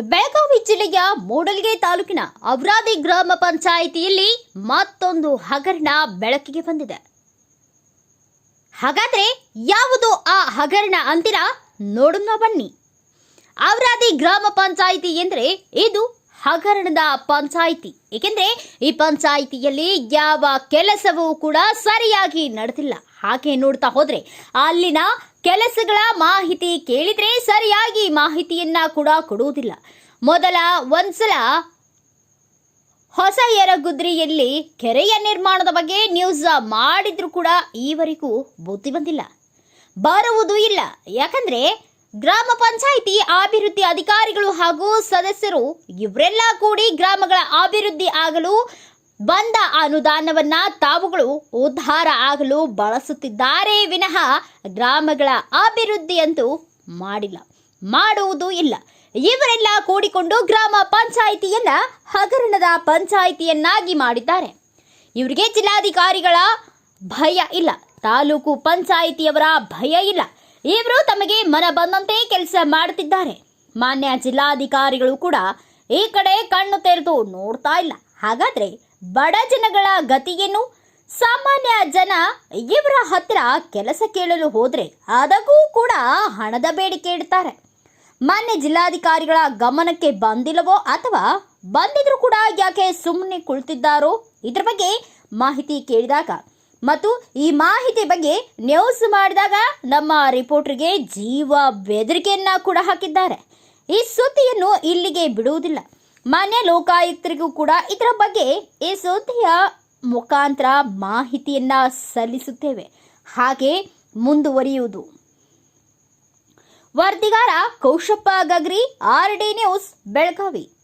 ಬೆಳಗಾವಿ ಜಿಲ್ಲೆಯ ಮೂಡಲ್ಗೆ ತಾಲೂಕಿನ ಅವರಾದಿ ಗ್ರಾಮ ಪಂಚಾಯಿತಿಯಲ್ಲಿ ಮತ್ತೊಂದು ಹಗರಣ ಬೆಳಕಿಗೆ ಬಂದಿದೆ. ಹಾಗಾದ್ರೆ ಯಾವುದು ಆ ಹಗರಣ ಅಂತೀರಾ? ನೋಡೋಣ ಬನ್ನಿ. ಅವರಾದಿ ಗ್ರಾಮ ಪಂಚಾಯಿತಿ ಎಂದರೆ ಇದು ಹಗರಣದ ಪಂಚಾಯಿತಿ. ಏಕೆಂದ್ರೆ ಈ ಪಂಚಾಯಿತಿಯಲ್ಲಿ ಯಾವ ಕೆಲಸವೂ ಕೂಡ ಸರಿಯಾಗಿ ನಡೆದಿಲ್ಲ. ಹಾಗೆ ನೋಡ್ತಾ ಹೋದ್ರೆ ಅಲ್ಲಿನ ಕೆಲಸಗಳ ಮಾಹಿತಿ ಕೇಳಿದ್ರೆ ಸರಿಯಾಗಿ ಮಾಹಿತಿಯನ್ನ ಕೂಡ ಕೊಡುವುದಿಲ್ಲ. ಮೊದಲ ಒಂದ್ಸಲ ಹೊಸ ಯರಗುದ್ರಿಯಲ್ಲಿ ಕೆರೆಯ ನಿರ್ಮಾಣದ ಬಗ್ಗೆ ನ್ಯೂಸ್ ಮಾಡಿದ್ರು ಕೂಡ ಈವರೆಗೂ ಬುದ್ಧಿ ಬಂದಿಲ್ಲ. ಬರುವುದೂ ಇಲ್ಲ. ಯಾಕಂದ್ರೆ ಗ್ರಾಮ ಪಂಚಾಯಿತಿ ಅಭಿವೃದ್ಧಿ ಅಧಿಕಾರಿಗಳು ಹಾಗೂ ಸದಸ್ಯರು ಇವರೆಲ್ಲ ಕೂಡಿ ಗ್ರಾಮಗಳ ಅಭಿವೃದ್ಧಿ ಆಗಲು ಬಂದ ಅನುದಾನವನ್ನ ತಾವುಗಳು ಉದ್ಧಾರ ಆಗಲು ಬಳಸುತ್ತಿದ್ದಾರೆ ವಿನಃ ಗ್ರಾಮಗಳ ಅಭಿವೃದ್ಧಿಯಂತೂ ಮಾಡಿಲ್ಲ, ಮಾಡುವುದು ಇಲ್ಲ. ಇವರೆಲ್ಲ ಕೂಡಿಕೊಂಡು ಗ್ರಾಮ ಪಂಚಾಯಿತಿಯನ್ನ ಹಗರಣದ ಪಂಚಾಯಿತಿಯನ್ನಾಗಿ ಮಾಡಿದ್ದಾರೆ. ಇವರಿಗೆ ಜಿಲ್ಲಾಧಿಕಾರಿಗಳ ಭಯ ಇಲ್ಲ, ತಾಲೂಕು ಪಂಚಾಯಿತಿಯವರ ಭಯ ಇಲ್ಲ. ಇವರು ತಮಗೆ ಮನ ಬಂದಂತೆ ಕೆಲಸ ಮಾಡುತ್ತಿದ್ದಾರೆ. ಮಾನ್ಯ ಜಿಲ್ಲಾಧಿಕಾರಿಗಳು ಕೂಡ ಈ ಕಡೆ ಕಣ್ಣು ತೆರೆದು ನೋಡ್ತಾ ಇಲ್ಲ. ಹಾಗಾದ್ರೆ ಬಡ ಜನಗಳ ಗತಿಯನ್ನು ಸಾಮಾನ್ಯ ಜನ ಇವರ ಹತ್ರ ಕೆಲಸ ಕೇಳಲು ಹೋದ್ರೆ ಅದಕ್ಕೂ ಕೂಡ ಹಣದ ಬೇಡಿಕೆ ಇಡ್ತಾರೆ. ಮಾನ್ಯ ಜಿಲ್ಲಾಧಿಕಾರಿಗಳ ಗಮನಕ್ಕೆ ಬಂದಿಲ್ಲವೋ ಅಥವಾ ಬಂದಿದ್ರು ಕೂಡ ಯಾಕೆ ಸುಮ್ಮನೆ ಕುಳಿತಿದ್ದಾರೋ? ಇದ್ರ ಬಗ್ಗೆ ಮಾಹಿತಿ ಕೇಳಿದಾಗ ಮತ್ತು ಈ ಮಾಹಿತಿ ಬಗ್ಗೆ ನ್ಯೂಸ್ ಮಾಡಿದಾಗ ನಮ್ಮ ರಿಪೋರ್ಟರ್ಗೆ ಜೀವ ಬೆದರಿಕೆಯನ್ನ ಕೂಡ ಹಾಕಿದ್ದಾರೆ. ಈ ಸುದ್ದಿಯನ್ನು ಇಲ್ಲಿಗೆ ಬಿಡುವುದಿಲ್ಲ. ಮಾನ್ಯ ಲೋಕಾಯುಕ್ತರಿಗೂ ಕೂಡ ಇದರ ಬಗ್ಗೆ ಈ ಸುದ್ದಿಯ ಮುಖಾಂತರ ಮಾಹಿತಿಯನ್ನ ಸಲ್ಲಿಸುತ್ತೇವೆ. ಹಾಗೆ ಮುಂದುವರಿಯುವುದು. ವರದಿಗಾರ Kaushappa Gagri R D news, Belagavi.